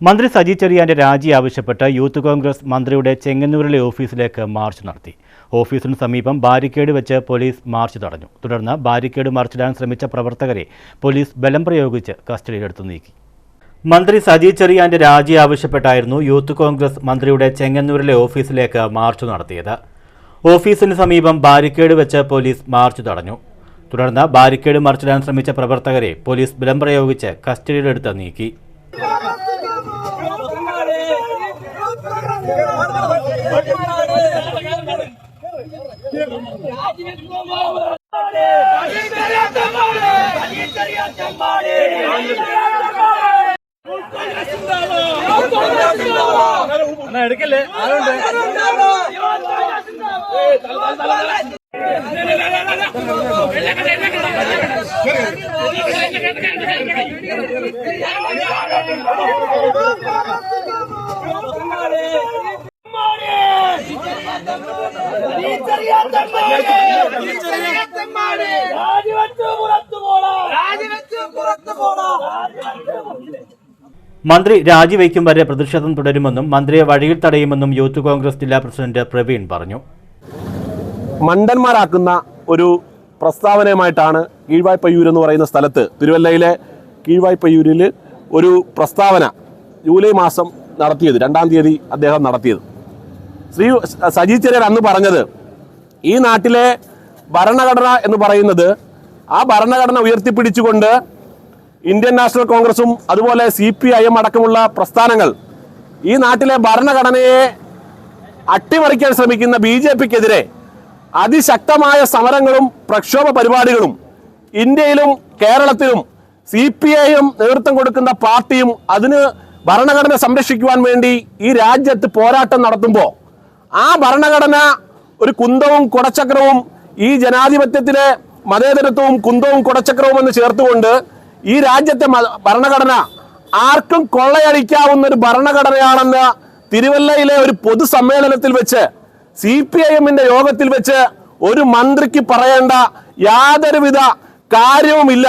മന്ത്രി സജി ചെറിയാന്റെ രാജി ആവശ്യപ്പെട്ട് യൂത്ത് കോൺഗ്രസ് മന്ത്രിയുടെ ചെങ്ങന്നൂരിലെ ഓഫീസിലേക്ക് മാർച്ച് നടത്തി. ഓഫീസിന് സമീപം ബാരിക്കേഡ് വെച്ച് പോലീസ് മാർച്ച് തടഞ്ഞു. തുടർന്ന് ബാരിക്കേഡ് മറിച്ചിടാൻ ശ്രമിച്ച പ്രവർത്തകരെ പോലീസ് ബലം പ്രയോഗിച്ച് കസ്റ്റഡിയിലെടുത്തു നീക്കി. മന്ത്രി സജി ചെറിയാന്റെ രാജി ആവശ്യപ്പെട്ടായിരുന്നു യൂത്ത് കോൺഗ്രസ് മന്ത്രിയുടെ ചെങ്ങന്നൂരിലെ ഓഫീസിലേക്ക് മാർച്ച് നടത്തിയത്. ഓഫീസിന് സമീപം ബാരിക്കേഡ് വെച്ച് പോലീസ് മാർച്ച് തടഞ്ഞു. തുടർന്ന് ബാരിക്കേഡ് മറിച്ചിടാൻ ശ്രമിച്ച പ്രവർത്തകരെ പോലീസ് ബലം പ്രയോഗിച്ച് കസ്റ്റഡിയിലെടുത്ത് നീക്കി. എടുക്കല്ലേ ആരുണ്ട് മന്ത്രി രാജിവെക്കും വരെ പ്രതിഷേധം തുടരുമെന്നും മന്ത്രിയെ വഴിയിൽ തടയുമെന്നും യൂത്ത് കോൺഗ്രസ് ജില്ലാ പ്രസിഡന്റ് പ്രവീൺ പറഞ്ഞു. മണ്ടന്മാരാക്കുന്ന ഒരു പ്രസ്താവനയുമായിട്ടാണ് കീഴ്വായ്പയ്യൂർ എന്ന് പറയുന്ന സ്ഥലത്ത് തിരുവല്ലയിലെ കീഴ്വായ്പയ്യൂരിൽ ഒരു പ്രസ്താവന ജൂലൈ മാസം നടത്തിയത് രണ്ടാം തീയതി അദ്ദേഹം നടത്തിയത്. ശ്രീ സജി ചെറിയ അന്ന് പറഞ്ഞത് ഈ നാട്ടിലെ ഭരണഘടന എന്ന് പറയുന്നത് ആ ഭരണഘടന ഉയർത്തിപ്പിടിച്ചുകൊണ്ട് ഇന്ത്യൻ നാഷണൽ കോൺഗ്രസും അതുപോലെ സി പി ഐ എം അടക്കമുള്ള പ്രസ്ഥാനങ്ങൾ ഈ നാട്ടിലെ ഭരണഘടനയെ അട്ടിമറിക്കാൻ ശ്രമിക്കുന്ന ബി ജെ പിക്കെതിരെ അതിശക്തമായ സമരങ്ങളും പ്രക്ഷോഭ പരിപാടികളും ഇന്ത്യയിലും കേരളത്തിലും സി പി ഐയും നേതൃത്വം കൊടുക്കുന്ന പാർട്ടിയും അതിന് ഭരണഘടന സംരക്ഷിക്കുവാൻ വേണ്ടി ഈ രാജ്യത്ത് പോരാട്ടം നടത്തുമ്പോൾ ആ ഭരണഘടന ഒരു കുന്തവും കുടച്ചക്രവും ഈ ജനാധിപത്യത്തിലെ മതേതരത്വവും കുന്തവും കുടച്ചക്രവും എന്ന് ചേർത്തുകൊണ്ട് ഈ രാജ്യത്തെ ഭരണഘടന ആർക്കും കൊള്ളയടിക്കാവുന്ന ഒരു ഭരണഘടനയാണെന്ന് തിരുവല്ലയിലെ ഒരു പൊതുസമ്മേളനത്തിൽ വെച്ച് സി പി ഐ എമ്മിന്റെ യോഗത്തിൽ വെച്ച് ഒരു മന്ത്രിക്ക് പറയേണ്ട യാതൊരുവിധ കാര്യവുമില്ല.